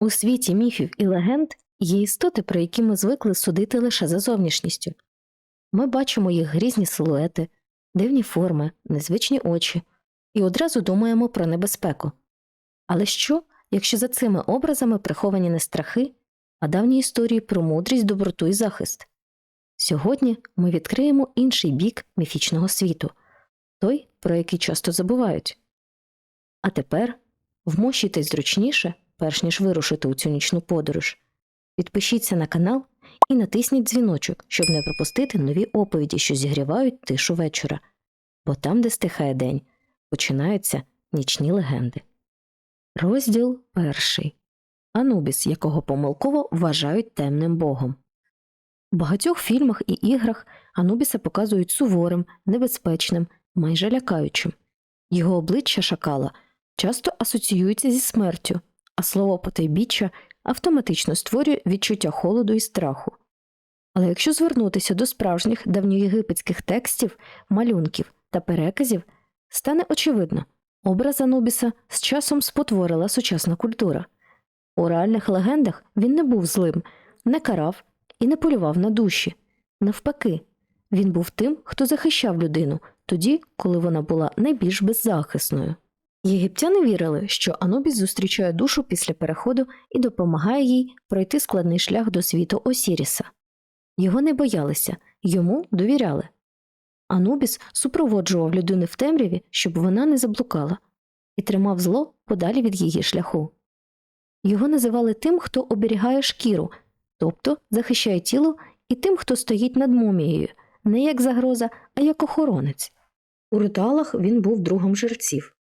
У світі міфів і легенд є істоти, про які ми звикли судити лише за зовнішністю. Ми бачимо їх грізні силуети, дивні форми, незвичні очі і одразу думаємо про небезпеку. Але що, якщо за цими образами приховані не страхи, а давні історії про мудрість, доброту і захист? Сьогодні ми відкриємо інший бік міфічного світу той, про який часто забувають. А тепер вмощуйтесь зручніше, перш ніж вирушити у цю нічну подорож. Підпишіться на канал і натисніть дзвіночок, щоб не пропустити нові оповіді, що зігрівають тишу вечора, бо там, де стихає день, починаються нічні легенди. Розділ перший Анубіс, якого помилково вважають темним богом. У багатьох фільмах і іграх Анубіса показують суворим, небезпечним, майже лякаючим. Його обличчя шакала часто асоціюється зі смертю, а слово потайбіччя автоматично створює відчуття холоду і страху. Але якщо звернутися до справжніх давньоєгипетських текстів, малюнків та переказів, стане очевидно, образ Анубіса з часом спотворила сучасна культура. У реальних легендах він не був злим, не карав і не полював на душі. Навпаки, він був тим, хто захищав людину тоді, коли вона була найбільш беззахисною. Єгиптяни вірили, що Анубіс зустрічає душу після переходу і допомагає їй пройти складний шлях до світу Осіріса. Його не боялися, йому довіряли. Анубіс супроводжував людину в темряві, щоб вона не заблукала, і тримав зло подалі від її шляху. Його називали тим, хто оберігає шкіру, тобто захищає тіло, і тим, хто стоїть над мумією, не як загроза, а як охоронець. У ритуалах він був другом жерців.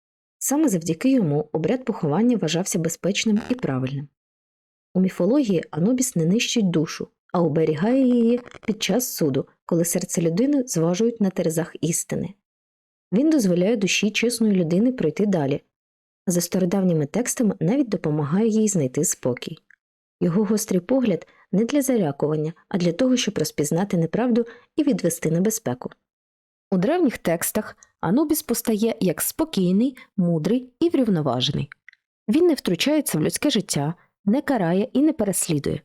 Саме завдяки йому обряд поховання вважався безпечним і правильним. У міфології Анубіс не нищить душу, а оберігає її під час суду, коли серце людини зважують на терезах істини. Він дозволяє душі чесної людини пройти далі, за стародавніми текстами навіть допомагає їй знайти спокій. Його гострий погляд не для залякування, а для того, щоб розпізнати неправду і відвести небезпеку. У древніх текстах Анубіс постає як спокійний, мудрий і врівноважений. Він не втручається в людське життя, не карає і не переслідує.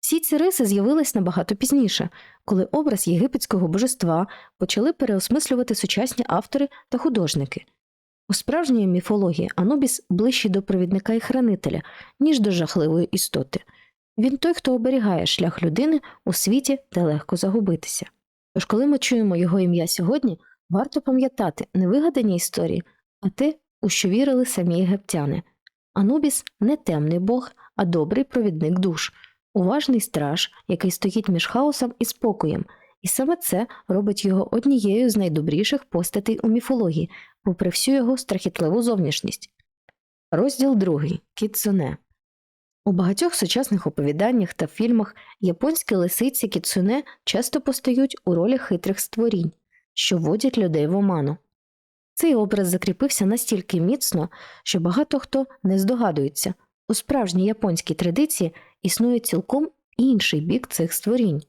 Всі ці риси з'явились набагато пізніше, коли образ єгипетського божества почали переосмислювати сучасні автори та художники. У справжньої міфології Анубіс ближчий до провідника і хранителя, ніж до жахливої істоти. Він той, хто оберігає шлях людини у світі, де легко загубитися. Тож, коли ми чуємо його ім'я сьогодні, варто пам'ятати не вигадані історії, а те, у що вірили самі єгиптяни. Анубіс не темний бог, а добрий провідник душ, уважний страж, який стоїть між хаосом і спокоєм, і саме це робить його однією з найдобріших постатей у міфології, попри всю його страхітливу зовнішність. Розділ другий Кіцуне у багатьох сучасних оповіданнях та фільмах японські лисиці кіцуне часто постають у ролі хитрих створінь, що вводять людей в оману. Цей образ закріпився настільки міцно, що багато хто не здогадується, у справжній японській традиції існує цілком інший бік цих створінь,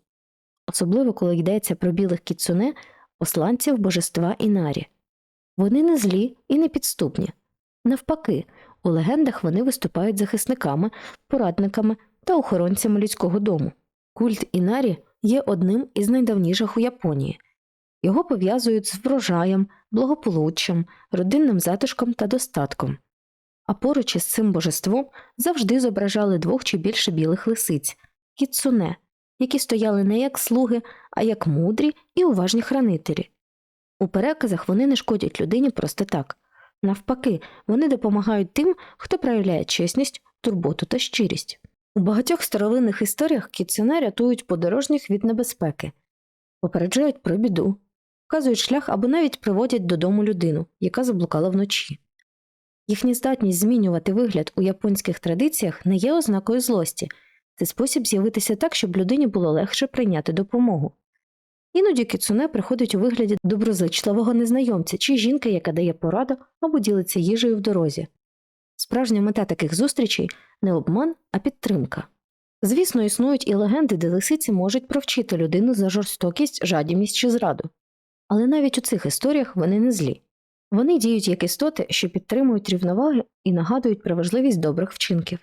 особливо коли йдеться про білих кіцуне, посланців божества Інарі. Вони не злі і не підступні. Навпаки, у легендах вони виступають захисниками, порадниками та охоронцями людського дому. Культ Інарі є одним із найдавніших у Японії. Його пов'язують з врожаєм, благополуччям, родинним затишком та достатком. А поруч із цим божеством завжди зображали двох чи більше білих лисиць кіцуне, які стояли не як слуги, а як мудрі і уважні хранителі. У переказах вони не шкодять людині просто так. Навпаки, вони допомагають тим, хто проявляє чесність, турботу та щирість. У багатьох старовинних історіях кіцюне рятують подорожніх від небезпеки, попереджають про біду, вказують шлях або навіть приводять додому людину, яка заблукала вночі. Їхня здатність змінювати вигляд у японських традиціях не є ознакою злості, це спосіб з'явитися так, щоб людині було легше прийняти допомогу. Іноді кіцуне приходить у вигляді доброзичливого незнайомця чи жінки, яка дає пораду або ділиться їжею в дорозі. Справжня мета таких зустрічей не обман, а підтримка. Звісно, існують і легенди, де лисиці можуть провчити людину за жорстокість, жадібність чи зраду. Але навіть у цих історіях вони не злі. Вони діють як істоти, що підтримують рівноваги і нагадують про важливість добрих вчинків.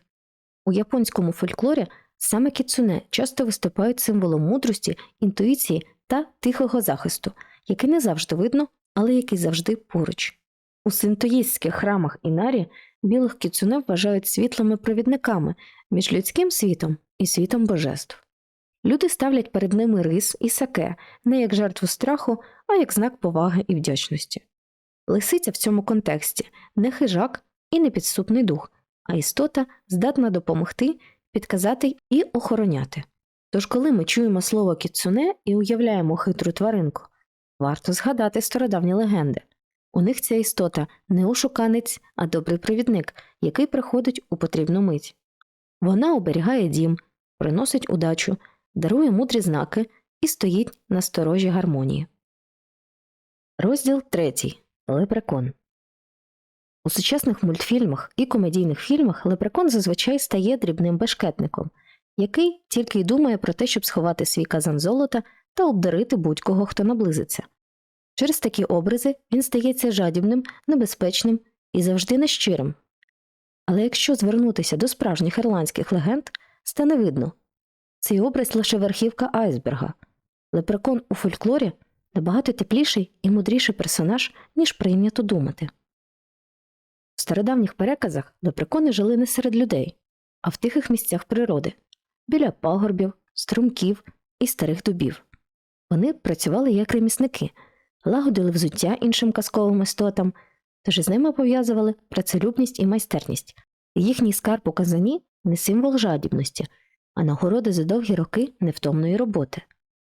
У японському фольклорі саме кіцуне часто виступають символом мудрості, інтуїції та тихого захисту, який не завжди видно, але який завжди поруч. У синтоїстських храмах Інарі білих кіцуне вважають світлими провідниками між людським світом і світом божеств. Люди ставлять перед ними рис і саке не як жертву страху, а як знак поваги і вдячності. Лисиця в цьому контексті не хижак і не підступний дух, а істота здатна допомогти, підказати і охороняти. Тож, коли ми чуємо слово кіцуне і уявляємо хитру тваринку, варто згадати стародавні легенди. У них ця істота не ошуканець, а добрий провідник, який приходить у потрібну мить. Вона оберігає дім, приносить удачу, дарує мудрі знаки і стоїть на сторожі гармонії. Розділ 3. Лепрекон. У сучасних мультфільмах і комедійних фільмах лепрекон зазвичай стає дрібним бешкетником, який тільки й думає про те, щоб сховати свій казан золота та обдарити будь-кого, хто наблизиться. Через такі образи він стається жадібним, небезпечним і завжди нещирим. Але якщо звернутися до справжніх ірландських легенд, стане видно цей образ лише верхівка айсберга. Лепрекон у фольклорі набагато тепліший і мудріший персонаж, ніж прийнято думати. В стародавніх переказах лепрекони жили не серед людей, а в тихих місцях природи біля пагорбів, струмків і старих дубів. Вони працювали як ремісники, лагодили взуття іншим казковим істотам, тож із ними пов'язували працелюбність і майстерність. Їхній скарб у казані не символ жадібності, а нагороди за довгі роки невтомної роботи.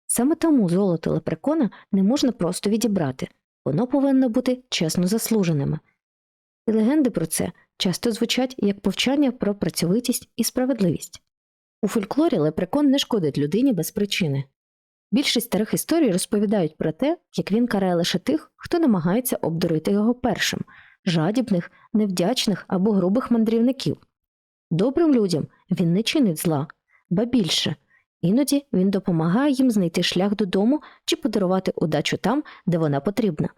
Саме тому золото лепрекона не можна просто відібрати, воно повинно бути чесно заслуженими. І легенди про це часто звучать як повчання про працьовитість і справедливість. У фольклорі лепрекон не шкодить людині без причини. Більшість старих історій розповідають про те, як він карає лише тих, хто намагається обдурити його першим жадібних, невдячних або грубих мандрівників. Добрим людям він не чинить зла, ба більше іноді він допомагає їм знайти шлях додому чи подарувати удачу там, де вона потрібна.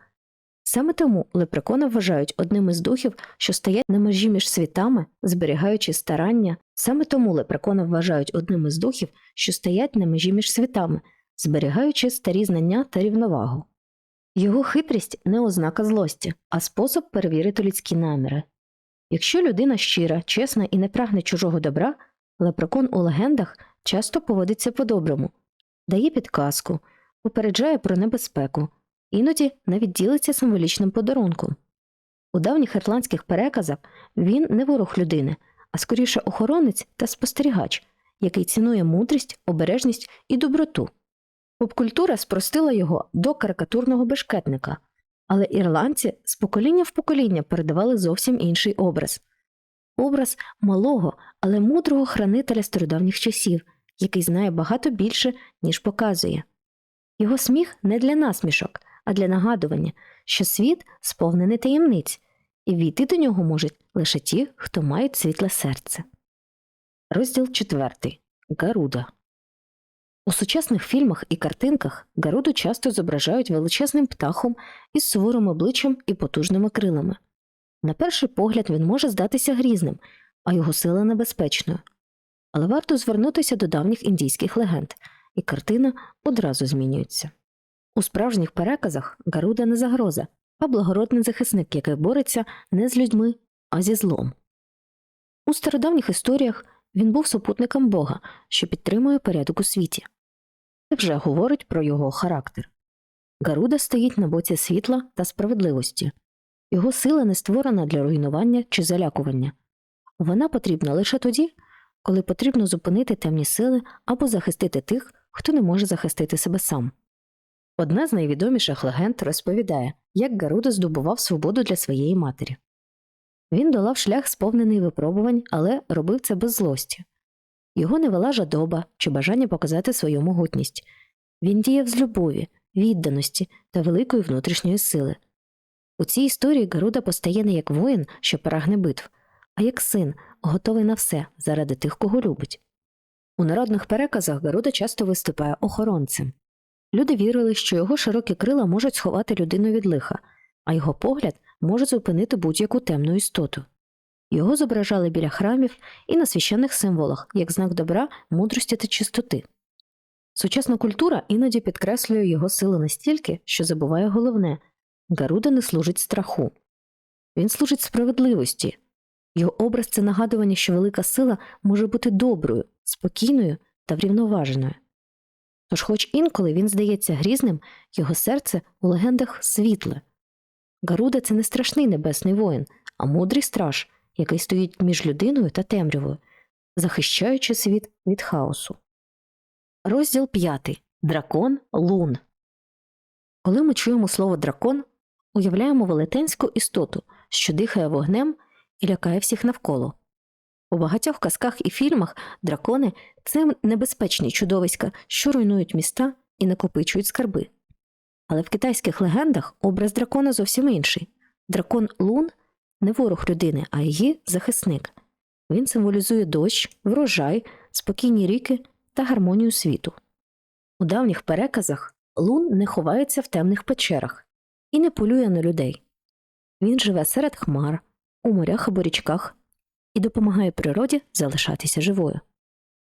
Саме тому лепрекона вважають одним із духів, що стоять на межі між світами, зберігаючи старання. Саме тому лепрекона вважають одним із духів, що стоять на межі між світами, зберігаючи старі знання та рівновагу. Його хитрість не ознака злості, а спосіб перевірити людські наміри. Якщо людина щира, чесна і не прагне чужого добра, лепрекон у легендах часто поводиться по-доброму, дає підказку, попереджає про небезпеку, іноді навіть ділиться символічним подарунком. У давніх ірландських переказах він не ворог людини, а скоріше охоронець та спостерігач, який цінує мудрість, обережність і доброту. Попкультура спростила його до карикатурного бешкетника, але ірландці з покоління в покоління передавали зовсім інший образ образ малого, але мудрого хранителя стародавніх часів, який знає багато більше, ніж показує. Його сміх не для насмішок, а для нагадування, що світ сповнений таємниць, і війти до нього можуть лише ті, хто мають світле серце. Розділ 4. Гаруда у сучасних фільмах і картинках Гаруду часто зображають величезним птахом із суворим обличчям і потужними крилами. На перший погляд він може здатися грізним, а його сила небезпечною. Але варто звернутися до давніх індійських легенд, і картина одразу змінюється. У справжніх переказах Гаруда не загроза, а благородний захисник, який бореться не з людьми, а зі злом. У стародавніх історіях він був супутником Бога, що підтримує порядок у світі. Це вже говорить про його характер. Гаруда стоїть на боці світла та справедливості, його сила не створена для руйнування чи залякування. Вона потрібна лише тоді, коли потрібно зупинити темні сили або захистити тих, хто не може захистити себе сам. Одна з найвідоміших легенд розповідає, як Гаруда здобував свободу для своєї матері. Він долав шлях сповнений випробувань, але робив це без злості. Його не вела жадоба чи бажання показати свою могутність. Він діяв з любові, відданості та великої внутрішньої сили. У цій історії Гаруда постає не як воїн, що прагне битв, а як син, готовий на все заради тих, кого любить. У народних переказах Гаруда часто виступає охоронцем. Люди вірили, що його широкі крила можуть сховати людину від лиха, а його погляд може зупинити будь-яку темну істоту. Його зображали біля храмів і на священних символах, як знак добра, мудрості та чистоти. Сучасна культура іноді підкреслює його сили настільки, що забуває головне Гаруда не служить страху. Він служить справедливості. Його образ це нагадування, що велика сила може бути доброю, спокійною та врівноваженою. Тож, хоч інколи він здається грізним, його серце у легендах світле. Гаруда це не страшний небесний воїн, а мудрий страж, який стоїть між людиною та темрявою, захищаючи світ від хаосу. Розділ 5. Дракон Лун. Коли ми чуємо слово дракон, уявляємо велетенську істоту, що дихає вогнем і лякає всіх навколо. У багатьох казках і фільмах дракони це небезпечні чудовиська, що руйнують міста і накопичують скарби. Але в китайських легендах образ дракона зовсім інший. Дракон Лун не ворог людини, а її захисник. Він символізує дощ, врожай, спокійні ріки та гармонію світу. У давніх переказах Лун не ховається в темних печерах і не полює на людей. Він живе серед хмар, у морях або річках і допомагає природі залишатися живою.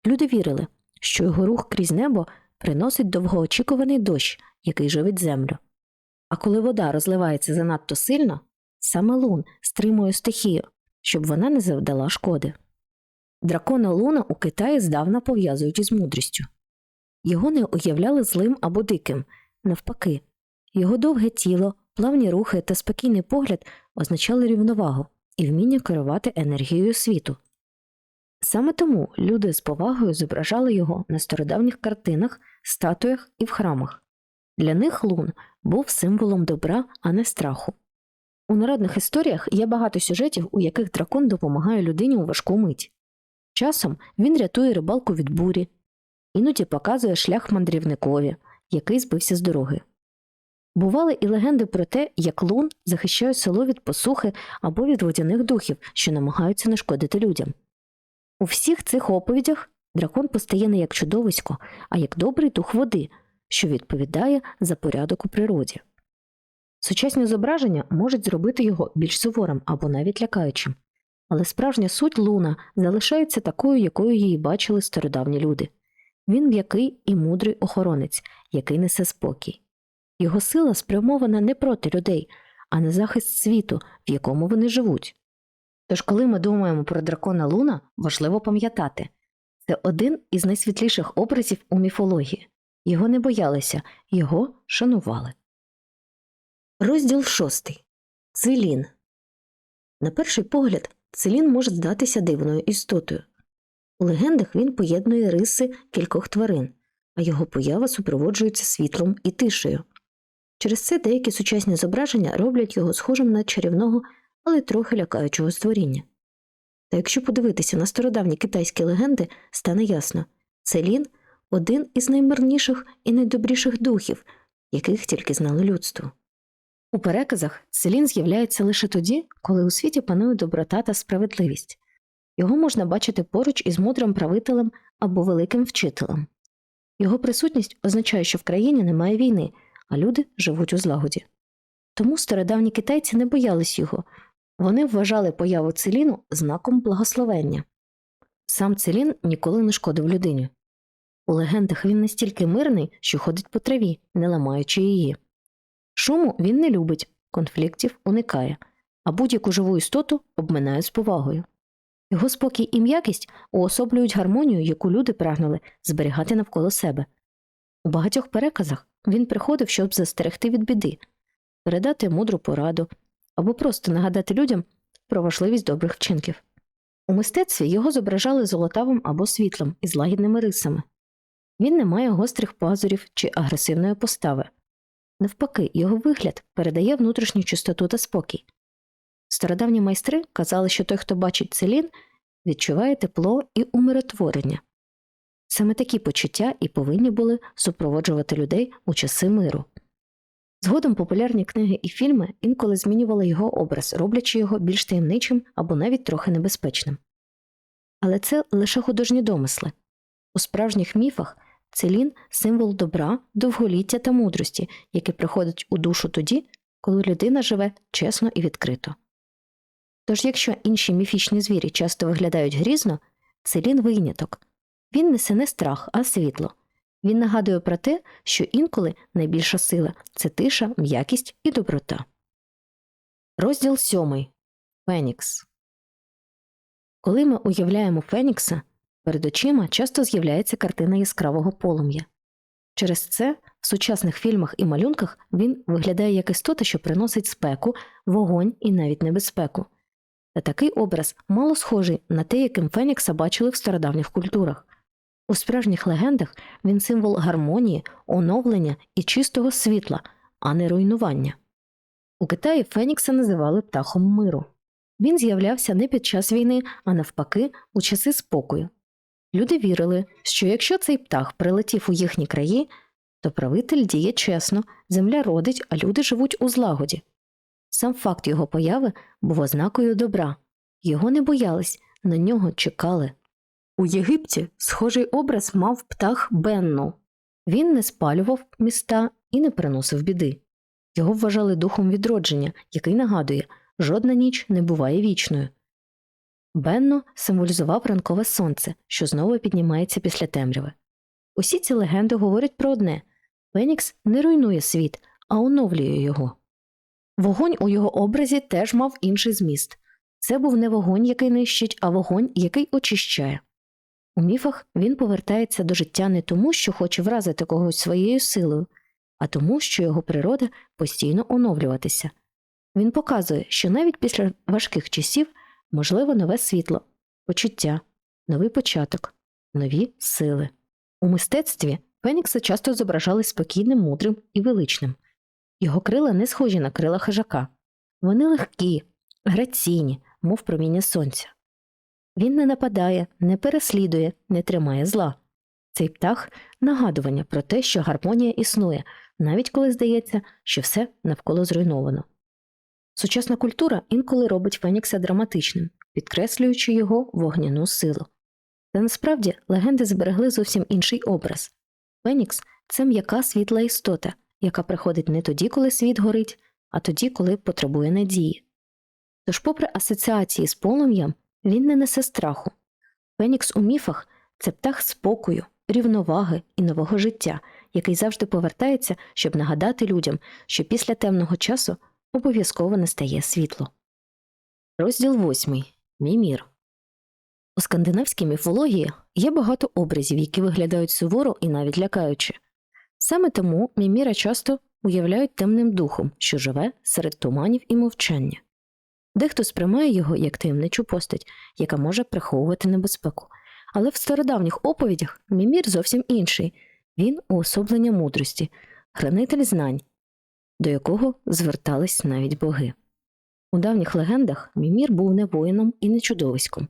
Люди вірили, що його рух крізь небо приносить довгоочікуваний дощ, який живить землю. А коли вода розливається занадто сильно, саме лун стримує стихію, щоб вона не завдала шкоди. Дракона луна у Китаї здавна пов'язують із мудрістю. Його не уявляли злим або диким, навпаки, його довге тіло, плавні рухи та спокійний погляд означали рівновагу і вміння керувати енергією світу. Саме тому люди з повагою зображали його на стародавніх картинах, статуях і в храмах. Для них лун був символом добра, а не страху. У народних історіях є багато сюжетів, у яких дракон допомагає людині у важку мить. Часом він рятує рибалку від бурі, іноді показує шлях мандрівникові, який збився з дороги. Бували і легенди про те, як лун захищає село від посухи або від водяних духів, що намагаються нашкодити людям. У всіх цих оповідях дракон постає не як чудовисько, а як добрий дух води, що відповідає за порядок у природі. Сучасні зображення можуть зробити його більш суворим або навіть лякаючим, але справжня суть луна залишається такою, якою її бачили стародавні люди. Він м'який і мудрий охоронець, який несе спокій. Його сила спрямована не проти людей, а на захист світу, в якому вони живуть. Тож, коли ми думаємо про дракона Луна, важливо пам'ятати це один із найсвітліших образів у міфології. Його не боялися, його шанували. Розділ шостий. Целін. На перший погляд, Целін може здатися дивною істотою. У легендах він поєднує риси кількох тварин, а його поява супроводжується світлом і тишею. Через це деякі сучасні зображення роблять його схожим на чарівного, але трохи лякаючого створіння. Та якщо подивитися на стародавні китайські легенди, стане ясно Целін один із наймирніших і найдобріших духів, яких тільки знало людство. У переказах Селін з'являється лише тоді, коли у світі панує доброта та справедливість. Його можна бачити поруч із мудрим правителем або великим вчителем. Його присутність означає, що в країні немає війни, а люди живуть у злагоді. Тому стародавні китайці не боялись його, вони вважали появу целіну знаком благословення. Сам целін ніколи не шкодив людині. У легендах він настільки мирний, що ходить по траві, не ламаючи її. Шуму він не любить, конфліктів уникає, а будь-яку живу істоту обминає з повагою. Його спокій і м'якість уособлюють гармонію, яку люди прагнули зберігати навколо себе. У багатьох переказах він приходив, щоб застерегти від біди, передати мудру пораду або просто нагадати людям про важливість добрих вчинків. У мистецтві його зображали золотавим або світлим із лагідними рисами. Він не має гострих пазурів чи агресивної постави. Навпаки, його вигляд передає внутрішню чистоту та спокій. Стародавні майстри казали, що той, хто бачить целін, відчуває тепло і умиротворення. Саме такі почуття і повинні були супроводжувати людей у часи миру. Згодом популярні книги і фільми інколи змінювали його образ, роблячи його більш таємничим або навіть трохи небезпечним. Але це лише художні домисли. У справжніх міфах целін символ добра, довголіття та мудрості, яке приходить у душу тоді, коли людина живе чесно і відкрито. Тож, якщо інші міфічні звірі часто виглядають грізно, Селін виняток. Він несе не страх, а світло. Він нагадує про те, що інколи найбільша сила це тиша, м'якість і доброта. Розділ сьомий. Фенікс. Коли ми уявляємо Фенікса, перед очима часто з'являється картина яскравого полум'я. Через це в сучасних фільмах і малюнках він виглядає як істота, що приносить спеку, вогонь і навіть небезпеку. Та такий образ мало схожий на те, яким Фенікса бачили в стародавніх культурах. У справжніх легендах він символ гармонії, оновлення і чистого світла, а не руйнування. У Китаї Фенікса називали птахом миру. Він з'являвся не під час війни, а навпаки, у часи спокою. Люди вірили, що якщо цей птах прилетів у їхні краї, то правитель діє чесно, земля родить, а люди живуть у злагоді. Сам факт його появи був ознакою добра. Його не боялись, на нього чекали. У Єгипті схожий образ мав птах Бенну. Він не спалював міста і не приносив біди. Його вважали духом відродження, який нагадує, жодна ніч не буває вічною. Бенно символізував ранкове сонце, що знову піднімається після темряви. Усі ці легенди говорять про одне Фенікс не руйнує світ, а оновлює його. Вогонь у його образі теж мав інший зміст це був не вогонь, який нищить, а вогонь, який очищає. У міфах він повертається до життя не тому, що хоче вразити когось своєю силою, а тому, що його природа постійно оновлюватися. Він показує, що навіть після важких часів можливо нове світло, почуття, новий початок, нові сили. У мистецтві Фенікса часто зображали спокійним, мудрим і величним. Його крила не схожі на крила хижака. Вони легкі, граційні, мов проміння сонця. Він не нападає, не переслідує, не тримає зла. Цей птах нагадування про те, що гармонія існує, навіть коли здається, що все навколо зруйновано. Сучасна культура інколи робить Фенікса драматичним, підкреслюючи його вогняну силу. Та насправді легенди зберегли зовсім інший образ Фенікс це м'яка світла істота, яка приходить не тоді, коли світ горить, а тоді, коли потребує надії. Тож, попри асоціації з полум'ям, він не несе страху. Фенікс у міфах це птах спокою, рівноваги і нового життя, який завжди повертається, щоб нагадати людям, що після темного часу обов'язково настає світло. Розділ восьмий. Мімір. У скандинавській міфології є багато образів, які виглядають суворо і навіть лякаюче. Саме тому Міміра часто уявляють темним духом, що живе серед туманів і мовчання. Дехто сприймає його як таємничу постать, яка може приховувати небезпеку. Але в стародавніх оповідях Мімір зовсім інший він уособлення мудрості, хранитель знань, до якого звертались навіть боги. У давніх легендах Мімір був не воїном і не чудовиськом.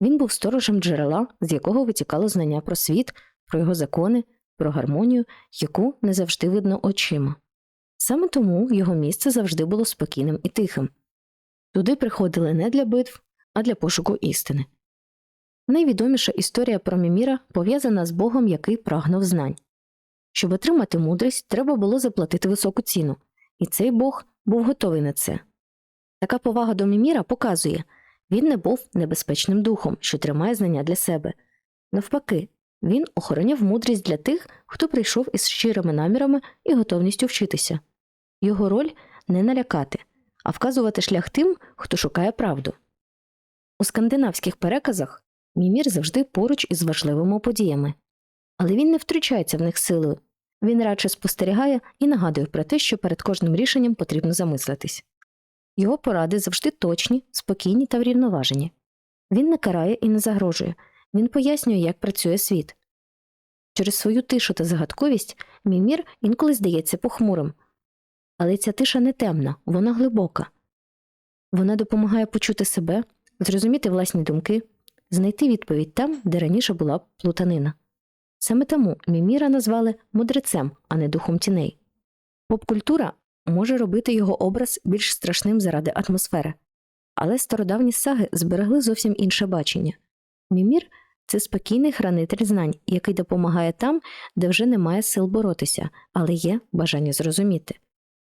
Він був сторожем джерела, з якого витікало знання про світ, про його закони, про гармонію, яку не завжди видно очима. Саме тому його місце завжди було спокійним і тихим. Туди приходили не для битв, а для пошуку істини. Найвідоміша історія про Міміра пов'язана з Богом, який прагнув знань. Щоб отримати мудрість, треба було заплатити високу ціну, і цей Бог був готовий на це. Така повага до Міміра показує він не був небезпечним духом, що тримає знання для себе. Навпаки, він охороняв мудрість для тих, хто прийшов із щирими намірами і готовністю вчитися. Його роль не налякати, а вказувати шлях тим, хто шукає правду. У скандинавських переказах Мімір завжди поруч із важливими подіями, але він не втручається в них силою, він радше спостерігає і нагадує про те, що перед кожним рішенням потрібно замислитись. Його поради завжди точні, спокійні та врівноважені. Він не карає і не загрожує, він пояснює, як працює світ. Через свою тишу та загадковість Мімір інколи здається похмурим, але ця тиша не темна, вона глибока. Вона допомагає почути себе, зрозуміти власні думки, знайти відповідь там, де раніше була плутанина. Саме тому Міміра назвали мудрецем, а не духом тіней. Поп-культура може робити його образ більш страшним заради атмосфери, але стародавні саги зберегли зовсім інше бачення. Мімір це спокійний хранитель знань, який допомагає там, де вже немає сил боротися, але є бажання зрозуміти.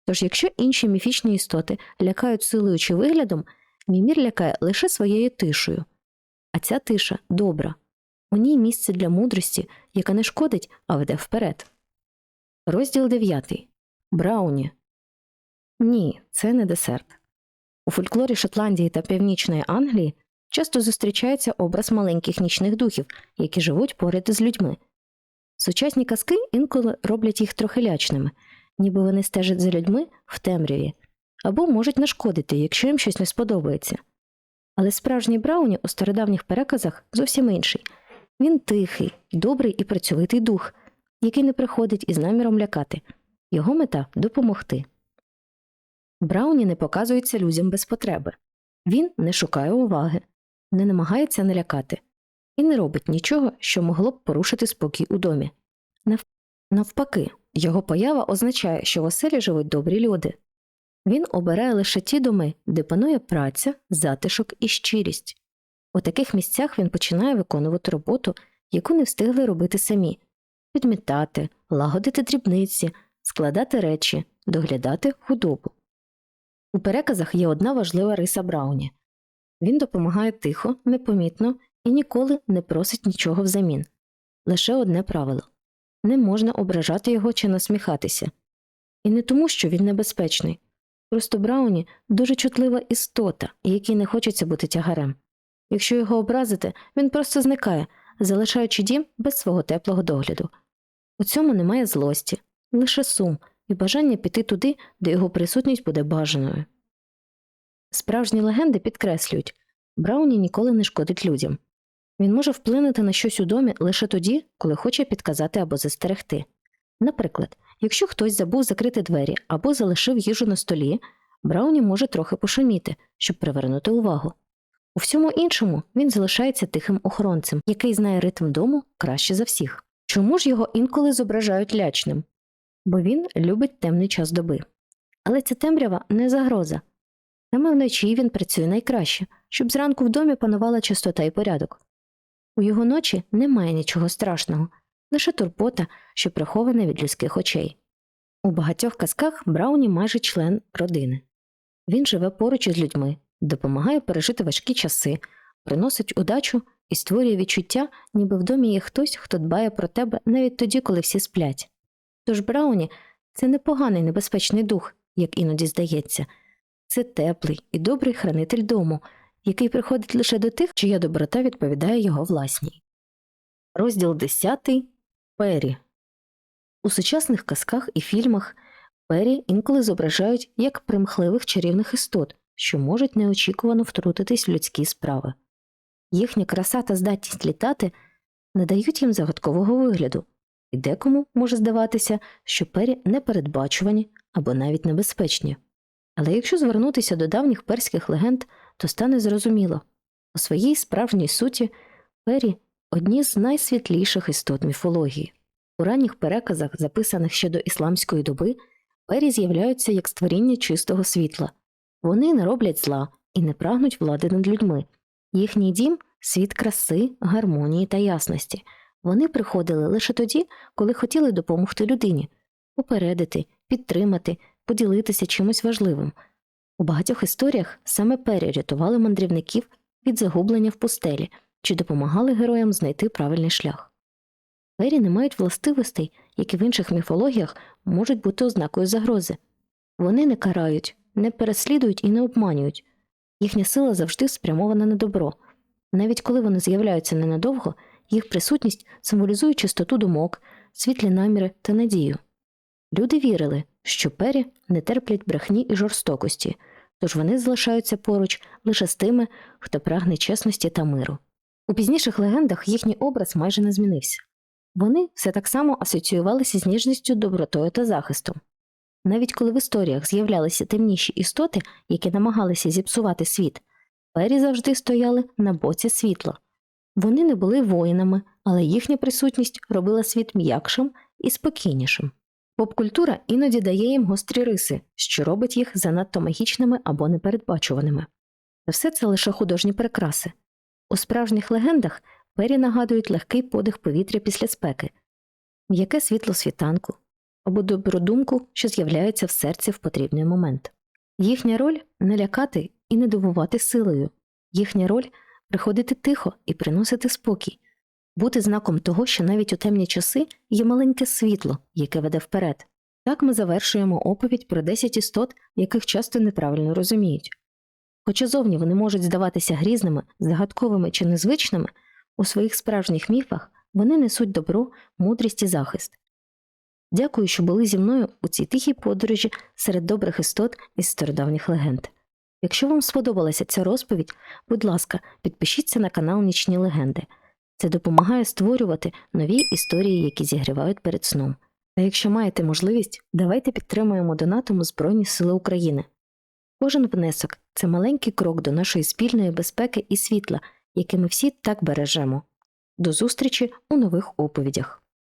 Тож, якщо інші міфічні істоти лякають силою чи виглядом, Мімір лякає лише своєю тишею. А ця тиша добра. У ній місце для мудрості, яка не шкодить, а веде вперед. Розділ 9. Брауні. Ні, це не десерт. У фольклорі Шотландії та Північної Англії часто зустрічається образ маленьких нічних духів, які живуть поряд із людьми. Сучасні казки інколи роблять їх трохи лячними, ніби вони стежать за людьми в темряві, або можуть нашкодити, якщо їм щось не сподобається. Але справжній Брауні у стародавніх переказах зовсім інший. Він тихий, добрий і працьовитий дух, який не приходить із наміром лякати. Його мета допомогти. Брауні не показується людям без потреби. Він не шукає уваги, не намагається налякати і не робить нічого, що могло б порушити спокій у домі. Навпаки, його поява означає, що в оселі живуть добрі люди. Він обирає лише ті доми, де панує праця, затишок і щирість. У таких місцях він починає виконувати роботу, яку не встигли робити самі підмітати, лагодити дрібниці, складати речі, доглядати худобу. У переказах є одна важлива риса Брауні він допомагає тихо, непомітно і ніколи не просить нічого взамін. Лише одне правило не можна ображати його чи насміхатися. І не тому, що він небезпечний. Просто Брауні дуже чутлива істота, якій не хочеться бути тягарем. Якщо його образити, він просто зникає, залишаючи дім без свого теплого догляду. У цьому немає злості, лише сум і бажання піти туди, де його присутність буде бажаною. Справжні легенди підкреслюють Брауні ніколи не шкодить людям. Він може вплинути на щось у домі лише тоді, коли хоче підказати або застерегти. Наприклад, якщо хтось забув закрити двері або залишив їжу на столі, Брауні може трохи пошуміти, щоб привернути увагу. У всьому іншому він залишається тихим охоронцем, який знає ритм дому краще за всіх. Чому ж його інколи зображають лячним? Бо він любить темний час доби. Але ця темрява не загроза. Саме вночі він працює найкраще, щоб зранку в домі панувала чистота і порядок. У його ночі немає нічого страшного, лише турбота, що прихована від людських очей. У багатьох казках Брауні майже член родини. Він живе поруч із людьми, допомагає пережити важкі часи, приносить удачу і створює відчуття, ніби в домі є хтось, хто дбає про тебе навіть тоді, коли всі сплять. Тож Брауні це не поганий небезпечний дух, як іноді здається, це теплий і добрий хранитель дому, який приходить лише до тих, чия доброта відповідає його власній. Розділ 10. Пері У сучасних казках і фільмах Пері інколи зображають як примхливих чарівних істот, що можуть неочікувано втрутитись в людські справи. Їхня краса та здатність літати надають їм загадкового вигляду, і декому може здаватися, що пері непередбачувані або навіть небезпечні. Але якщо звернутися до давніх перських легенд, то стане зрозуміло у своїй справжній суті пері одні з найсвітліших істот міфології. У ранніх переказах, записаних ще до ісламської доби, пері з'являються як створіння чистого світла. Вони не роблять зла і не прагнуть влади над людьми. Їхній дім світ краси, гармонії та ясності. Вони приходили лише тоді, коли хотіли допомогти людині, попередити, підтримати, поділитися чимось важливим. У багатьох історіях саме пері рятували мандрівників від загублення в пустелі чи допомагали героям знайти правильний шлях. Пері не мають властивостей, які в інших міфологіях можуть бути ознакою загрози. Вони не карають, не переслідують і не обманюють. Їхня сила завжди спрямована на добро. Навіть коли вони з'являються ненадовго, їх присутність символізує чистоту думок, світлі наміри та надію. Люди вірили, що пері не терплять брехні і жорстокості, тож вони залишаються поруч лише з тими, хто прагне чесності та миру. У пізніших легендах їхній образ майже не змінився. Вони все так само асоціювалися з ніжністю, добротою та захистом. Навіть коли в історіях з'являлися темніші істоти, які намагалися зіпсувати світ, пері завжди стояли на боці світла. Вони не були воїнами, але їхня присутність робила світ м'якшим і спокійнішим. Попкультура іноді дає їм гострі риси, що робить їх занадто магічними або непередбачуваними. Та все це лише художні прикраси. У справжніх легендах пері нагадують легкий подих повітря після спеки, м'яке світло світанку або добродумку, що з'являється в серці в потрібний момент. Їхня роль не лякати і не дивувати силою. Їхня роль приходити тихо і приносити спокій, бути знаком того, що навіть у темні часи є маленьке світло, яке веде вперед. Так ми завершуємо оповідь про 10 істот, яких часто неправильно розуміють. Хоча зовні вони можуть здаватися грізними, загадковими чи незвичними, у своїх справжніх міфах вони несуть добро, мудрість і захист. Дякую, що були зі мною у цій тихій подорожі серед добрих істот із стародавніх легенд. Якщо вам сподобалася ця розповідь, будь ласка, підпишіться на канал Нічні легенди. Це допомагає створювати нові історії, які зігрівають перед сном. А якщо маєте можливість, давайте підтримуємо донатом Збройні Сили України. Кожен внесок це маленький крок до нашої спільної безпеки і світла, яке ми всі так бережемо. До зустрічі у нових оповідях.